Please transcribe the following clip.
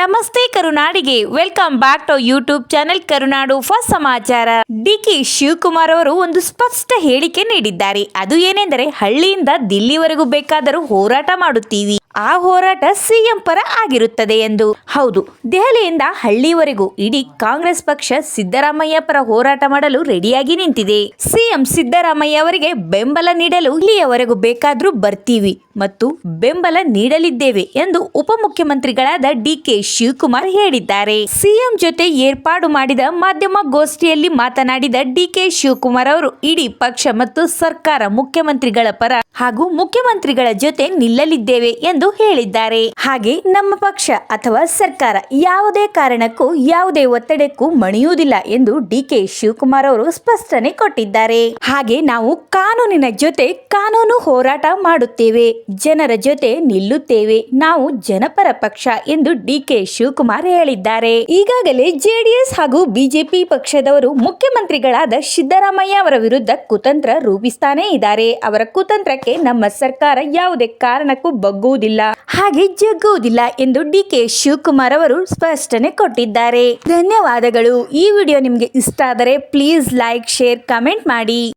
ನಮಸ್ತೆ ಕರುನಾಡಿಗೆ. Welcome back to YouTube channel Karunadu first ಸಮಾಚಾರ. D K Shivakumar ಅವರು ಒಂದು ಸ್ಪಷ್ಟ ಹೇಳಿಕೆ ನೀಡಿದ್ದಾರೆ. ಅದು ಏನೆಂದರೆ ಹಳ್ಳಿಯಿಂದ ದಿಲ್ಲಿವರೆಗೂ ಬೇಕಾದರೂ ಹೋರಾಟ ಮಾಡುತ್ತೀವಿ. ಆ ಹೋರಾಟ ಸಿಎಂ ಪರ ಆಗಿರುತ್ತದೆ ಎಂದು. ಹೌದು, ದೆಹಲಿಯಿಂದ ಹಳ್ಳಿವರೆಗೂ ಇಡೀ ಕಾಂಗ್ರೆಸ್ ಪಕ್ಷ ಸಿದ್ದರಾಮಯ್ಯ ಪರ ಹೋರಾಟ ಮಾಡಲು ರೆಡಿಯಾಗಿ ನಿಂತಿದೆ. ಸಿಎಂ ಸಿದ್ದರಾಮಯ್ಯ ಅವರಿಗೆ ಬೆಂಬಲ ನೀಡಲು ಇಲ್ಲಿಯವರೆಗೂ ಬೇಕಾದ್ರೂ ಬರ್ತೀವಿ ಮತ್ತು ಬೆಂಬಲ ನೀಡಲಿದ್ದೇವೆ ಎಂದು ಉಪಮುಖ್ಯಮಂತ್ರಿಗಳಾದ ಡಿಕೆ ಶಿವಕುಮಾರ್ ಹೇಳಿದ್ದಾರೆ. ಸಿಎಂ ಜೊತೆ ಏರ್ಪಾಡು ಮಾಡಿದ ಮಾಧ್ಯಮ ಗೋಷ್ಠಿಯಲ್ಲಿ ಮಾತನಾಡಿದ ಡಿಕೆ ಶಿವಕುಮಾರ್ ಅವರು, ಇಡೀ ಪಕ್ಷ ಮತ್ತು ಸರ್ಕಾರ ಮುಖ್ಯಮಂತ್ರಿಗಳ ಪರ ಹಾಗೂ ಮುಖ್ಯಮಂತ್ರಿಗಳ ಜೊತೆ ನಿಲ್ಲಲಿದ್ದೇವೆ ಎಂದು ಹೇಳಿದ್ದಾರೆ. ಹಾಗೆ ನಮ್ಮ ಪಕ್ಷ ಅಥವಾ ಸರ್ಕಾರ ಯಾವುದೇ ಕಾರಣಕ್ಕೂ, ಯಾವುದೇ ಒತ್ತಡಕ್ಕೂ ಮಣಿಯುವುದಿಲ್ಲ ಎಂದು ಡಿಕೆ ಶಿವಕುಮಾರ್ ಅವರು ಸ್ಪಷ್ಟನೆ ಕೊಟ್ಟಿದ್ದಾರೆ. ಹಾಗೆ ನಾವು ಕಾನೂನಿನ ಜೊತೆ ಕಾನೂನು ಹೋರಾಟ ಮಾಡುತ್ತೇವೆ. ಜನರ ಜೊತೆ ನಿಲ್ಲುತ್ತೇವೆ. ನಾವು ಜನಪರ ಪಕ್ಷ ಎಂದು ಡಿಕೆ ಶಿವಕುಮಾರ್ ಹೇಳಿದ್ದಾರೆ. ಈಗಾಗಲೇ ಜೆಡಿಎಸ್ ಹಾಗೂ ಬಿಜೆಪಿ ಪಕ್ಷದವರು ಮುಖ್ಯಮಂತ್ರಿಗಳಾದ ಸಿದ್ದರಾಮಯ್ಯ ಅವರ ವಿರುದ್ಧ ಕುತಂತ್ರ ರೂಪಿಸ್ತಾನೇ ಇದ್ದಾರೆ. ಅವರ ಕುತಂತ್ರಕ್ಕೆ ನಮ್ಮ ಸರ್ಕಾರ ಯಾವುದೇ ಕಾರಣಕ್ಕೂ ಬಗ್ಗುವುದಿಲ್ಲ. ಹಾಗೆ ಜಗ್ಗುವುದಿಲ್ಲ ಎಂದು ಡಿಕೆ ಶಿವಕುಮಾರ್ ಅವರು ಸ್ಪಷ್ಟನೆ ಕೊಟ್ಟಿದ್ದಾರೆ. ಧನ್ಯವಾದಗಳು. ಈ ವಿಡಿಯೋ ನಿಮಗೆ ಇಷ್ಟ ಆದರೆ ಪ್ಲೀಸ್ ಲೈಕ್, ಶೇರ್, ಕಮೆಂಟ್ ಮಾಡಿ.